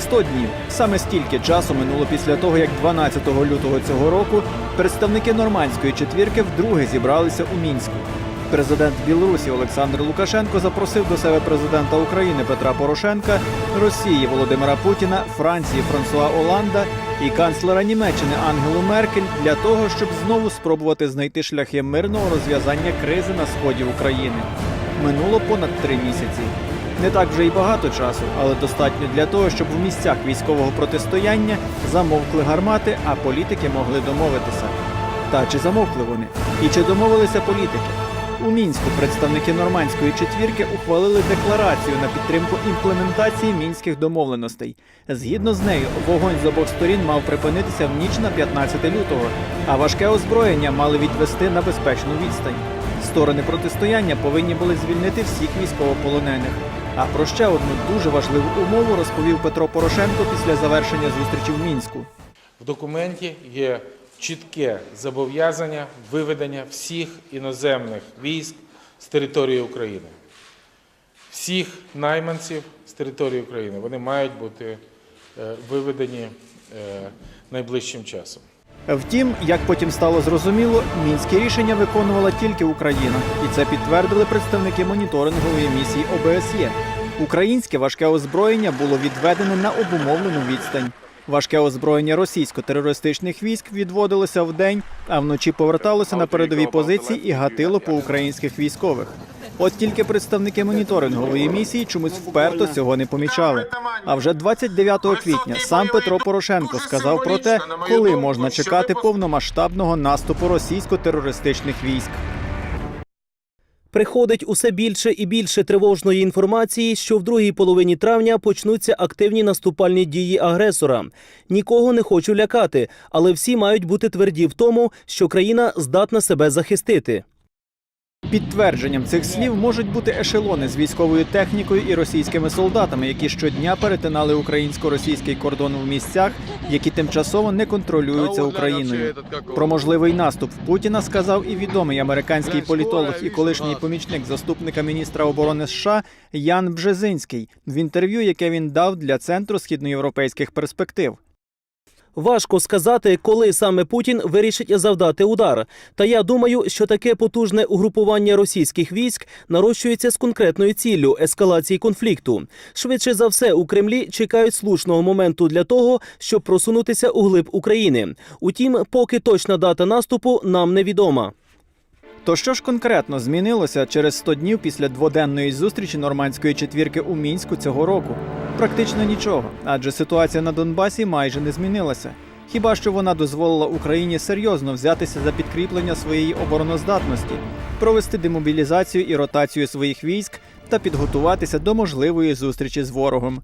100 днів. Саме стільки часу минуло після того, як 12 лютого цього року представники нормандської четвірки вдруге зібралися у мінську. Президент Білорусі Олександр Лукашенко запросив до себе президента України Петра Порошенка, Росії Володимира Путіна, Франції Франсуа Оланда і канцлера Німеччини Ангелу Меркель для того, щоб знову спробувати знайти шляхи мирного розв'язання кризи на сході України. Минуло понад три місяці. Не так вже й багато часу, але достатньо для того, щоб в місцях військового протистояння замовкли гармати, а політики могли домовитися. Та чи замовкли вони? І чи домовилися політики? У мінську представники нормандської четвірки ухвалили декларацію на підтримку імплементації мінських домовленостей. Згідно з нею, вогонь з обох сторін мав припинитися в ніч на 15 лютого, а важке озброєння мали відвести на безпечну відстань. Сторони протистояння повинні були звільнити всіх військовополонених. А про ще одну дуже важливу умову розповів Петро Порошенко після завершення зустрічі в мінську. В документі є чітке зобов'язання виведення всіх іноземних військ з території України. Всіх найманців з території України вони мають бути е, виведені е, найближчим часом. Втім, як потім стало зрозуміло, мінське рішення виконувала тільки Україна, і це підтвердили представники моніторингової місії ОБСЄ. Українське важке озброєння було відведене на обумовлену відстань. Важке озброєння російсько-терористичних військ відводилося вдень, а вночі поверталося на передові позиції і гатило по українських військових. От тільки представники моніторингової місії чомусь вперто цього не помічали. А вже 29 квітня сам Петро Порошенко сказав про те, коли можна чекати повномасштабного наступу російсько-терористичних військ. Приходить усе більше і більше тривожної інформації, що в другій половині травня почнуться активні наступальні дії агресора. Нікого не хочу лякати, але всі мають бути тверді в тому, що країна здатна себе захистити. Підтвердженням цих слів можуть бути ешелони з військовою технікою і російськими солдатами, які щодня перетинали українсько-російський кордон в місцях, які тимчасово не контролюються Україною. Про можливий наступ Путіна сказав і відомий американський політолог і колишній помічник заступника міністра оборони США Ян Бжезинський в інтерв'ю, яке він дав для центру східноєвропейських перспектив. Важко сказати, коли саме Путін вирішить завдати удар. Та я думаю, що таке потужне угрупування російських військ нарощується з конкретною ціллю ескалації конфлікту. Швидше за все, у Кремлі чекають слушного моменту для того, щоб просунутися у глиб України. Утім, поки точна дата наступу нам невідома. То що ж конкретно змінилося через 100 днів після дводенної зустрічі нормандської четвірки у мінську цього року? Практично нічого, адже ситуація на Донбасі майже не змінилася. Хіба що вона дозволила Україні серйозно взятися за підкріплення своєї обороноздатності, провести демобілізацію і ротацію своїх військ та підготуватися до можливої зустрічі з ворогом.